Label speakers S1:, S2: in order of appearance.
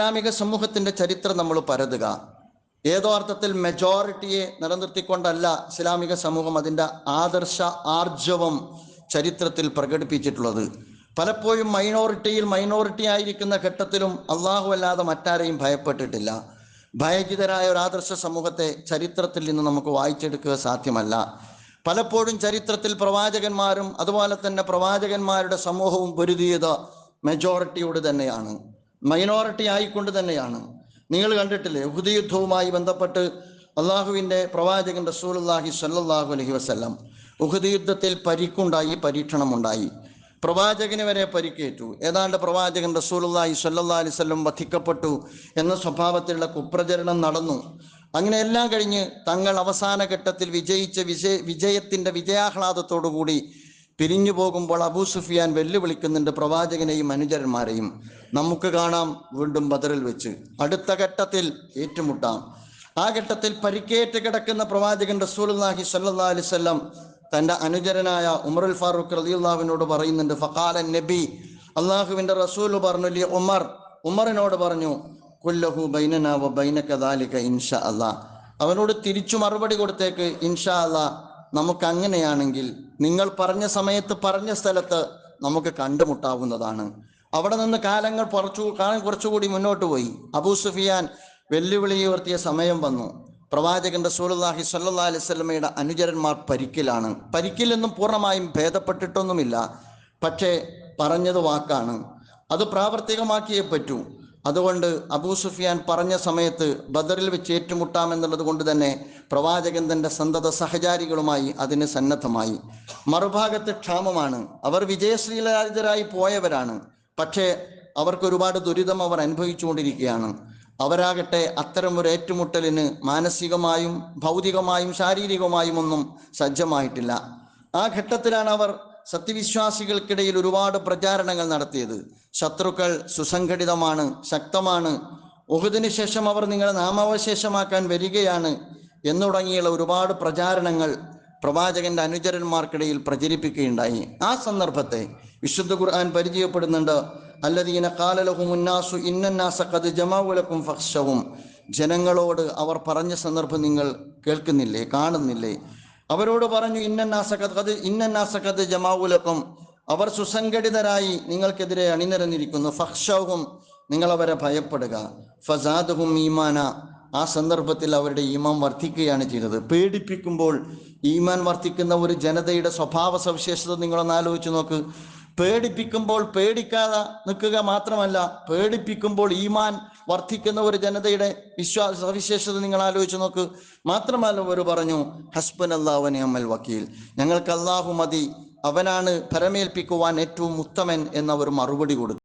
S1: ഇസ്ലാമിക സമൂഹത്തിന്റെ ചരിത്രം നമ്മൾ പരതുക. ഏതോ അർത്ഥത്തിൽ മെജോറിറ്റിയെ നിലനിർത്തിക്കൊണ്ടല്ല ഇസ്ലാമിക സമൂഹം അതിന്റെ ആദർശ ആർജവം ചരിത്രത്തിൽ പ്രകടിപ്പിച്ചിട്ടുള്ളത്. പലപ്പോഴും മൈനോറിറ്റിയിൽ മൈനോറിറ്റി ആയിരിക്കുന്ന ഘട്ടത്തിലും അള്ളാഹു അല്ലാതെ മറ്റാരെയും ഭയപ്പെട്ടിട്ടില്ല. ഭയചിതരായ ഒരു ആദർശ സമൂഹത്തെ ചരിത്രത്തിൽ നിന്ന് നമുക്ക് വായിച്ചെടുക്കുക സാധ്യമല്ല. പലപ്പോഴും ചരിത്രത്തിൽ പ്രവാചകന്മാരും അതുപോലെ തന്നെ പ്രവാചകന്മാരുടെ സമൂഹവും പൊരുതിയത് മെജോറിറ്റിയോട് തന്നെയാണ്. മൈനോറിറ്റി ആയിക്കൊണ്ട് തന്നെയാണ്. നിങ്ങൾ കണ്ടിട്ടില്ലേ? ഉഹുദ് യുദ്ധവുമായി ബന്ധപ്പെട്ട് അള്ളാഹുവിന്റെ പ്രവാചകൻ റസൂലുല്ലാഹി സല്ലാഹു അലഹി വസല്ലം ഉഹുദ് യുദ്ധത്തിൽ പരിക്കുണ്ടായി പരീക്ഷണമുണ്ടായി. പ്രവാചകന് വരെ പരിക്കേറ്റു. ഏതാണ്ട് പ്രവാചകൻ റസൂലുല്ലാഹി സല്ലാ അലൈഹി വസല്ലം വധിക്കപ്പെട്ടു എന്ന സ്വഭാവത്തിലുള്ള കുപ്രചരണം നടന്നു. അങ്ങനെ എല്ലാം കഴിഞ്ഞ് തങ്ങൾ അവസാന ഘട്ടത്തിൽ വിജയിച്ച വിജയ വിജയത്തിന്റെ വിജയാഹ്ലാദത്തോടുകൂടി പിരിഞ്ഞു പോകുമ്പോൾ അബൂ സുഫിയാൻ വെല്ലുവിളിക്കുന്നുണ്ട് പ്രവാചകനെയും അനുചരന്മാരെയും. നമുക്ക് കാണാം വീണ്ടും ബദറിൽ വെച്ച്. അടുത്ത ഘട്ടത്തിൽ ഏറ്റുമുട്ടാം. ആ ഘട്ടത്തിൽ പരിക്കേറ്റ് കിടക്കുന്ന പ്രവാചകൻ റസൂൽഹി സല്ലാ അലൈഹി വസല്ലം തന്റെ അനുചരനായ ഉമറുൽ ഫാറൂഖ് റലിയുല്ലാവിനോട് പറയുന്നുണ്ട് ഫഖാലൻ നബി. അള്ളാഹുവിന്റെ റസൂൽ പറഞ്ഞു ലി ഉമർ. ഉമറിനോട് പറഞ്ഞു കുല്ലഹു ബൈനന വ ബൈനക ദാലിക ഇൻഷാ അവനോട് തിരിച്ചു മറുപടി കൊടുത്തേക്ക് ഇൻഷാ അല്ലാ നമുക്ക് അങ്ങനെയാണെങ്കിൽ നിങ്ങൾ പറഞ്ഞ സമയത്ത് പറഞ്ഞ സ്ഥലത്ത് നമുക്ക് കണ്ടുമുട്ടാവുന്നതാണ്. അവിടെ നിന്ന് കാലങ്ങൾ കുറച്ചു കാലം കുറച്ചുകൂടി മുന്നോട്ട് പോയി. അബൂ സുഫിയാൻ വെല്ലുവിളി ഉയർത്തിയ സമയം വന്നു. പ്രവാചകൻ സ്വല്ലല്ലാഹി അലൈഹി വസല്ലമയുടെ അനുചരന്മാർ പരിക്കിലാണ്. പരിക്കിലൊന്നും പൂർണമായും ഭേദപ്പെട്ടിട്ടൊന്നുമില്ല. പക്ഷേ പറഞ്ഞത് വാക്കാണ്. അത് പ്രാവർത്തികമാക്കിയേ പറ്റൂ. അതുകൊണ്ട് അബൂ സുഫിയാൻ പറഞ്ഞ സമയത്ത് ബദറിൽ വെച്ച് ഏറ്റുമുട്ടാമെന്നുള്ളത് കൊണ്ട് തന്നെ പ്രവാചകൻ തന്റെ സന്തത സഹചാരികളുമായി അതിന് സന്നദ്ധമായി. മറുഭാഗത്ത് ക്ഷാമമാണ്. അവർ വിജയശ്രീലാരിതരായി പോയവരാണ്. പക്ഷേ അവർക്ക് ഒരുപാട് ദുരിതം അവർ അനുഭവിച്ചുകൊണ്ടിരിക്കുകയാണ്. അവരാകട്ടെ അത്തരം ഒരു ഏറ്റുമുട്ടലിന് മാനസികമായും ഭൗതികമായും ശാരീരികമായും ഒന്നും സജ്ജമായിട്ടില്ല. ആ ഘട്ടത്തിലാണ് അവർ സത്യവിശ്വാസികൾക്കിടയിൽ ഒരുപാട് പ്രചാരണങ്ങൾ നടത്തിയത്. ശത്രുക്കൾ സുസംഘടിതമാണ് ശക്തമാണ്. ഒഹുദിനു ശേഷം അവർ നിങ്ങളെ നാമാവശേഷമാക്കാൻ വരികയാണ് എന്നുടങ്ങിയുള്ള ഒരുപാട് പ്രചാരണങ്ങൾ പ്രവാചകന്റെ അനുചരന്മാർക്കിടയിൽ പ്രചരിപ്പിക്കുകയുണ്ടായി. ആ സന്ദർഭത്തെ വിശുദ്ധ ഖുർആൻ പരിചയപ്പെടുന്നുണ്ട്. അല്ലദീന കാലലഹുമുന്നാസു മുന്നാസു ജമാവുലക്കും ഫക്ഷവും ജനങ്ങളോട് അവർ പറഞ്ഞ സന്ദർഭം നിങ്ങൾ കേൾക്കുന്നില്ലേ കാണുന്നില്ലേ? അവരോട് പറഞ്ഞു ഇന്നന്നാസക്കത് ഇന്നന്നാസക്കത് ജമാവുലക്കും അവർ സുസംഘടിതരായി നിങ്ങൾക്കെതിരെ അണിനിരന്നിരിക്കുന്നു. ഫഹ്ഷവും നിങ്ങൾ അവരെ ഭയപ്പെടുക. ഫസാദുഹും ഈമാന. ആ സന്ദർഭത്തിൽ അവരുടെ ഈമാൻ വർദ്ധിക്കുകയാണ് ചെയ്തത്. പേടിപ്പിക്കുമ്പോൾ ഈമാൻ വർദ്ധിക്കുന്ന ഒരു ജനതയുടെ സ്വഭാവ സവിശേഷത നിങ്ങളൊന്ന് ആലോചിച്ച് നോക്ക്. പേടിപ്പിക്കുമ്പോൾ പേടിക്കാതെ നിൽക്കുക മാത്രമല്ല പേടിപ്പിക്കുമ്പോൾ ഈമാൻ വർദ്ധിക്കുന്ന ഒരു ജനതയുടെ വിശ്വാസ സവിശേഷത നിങ്ങൾ ആലോചിച്ച് നോക്ക്. മാത്രമല്ല അവർ പറഞ്ഞു ഹസ്ബൻ അള്ളാഹുവിനെ അമ്മൽ വക്കീൽ. ഞങ്ങൾക്ക് അള്ളാഹു മതി അവനാണ് ഭരമേൽപ്പിക്കുവാൻ ഏറ്റവും ഉത്തമൻ എന്നവർ മറുപടി കൊടുത്തു.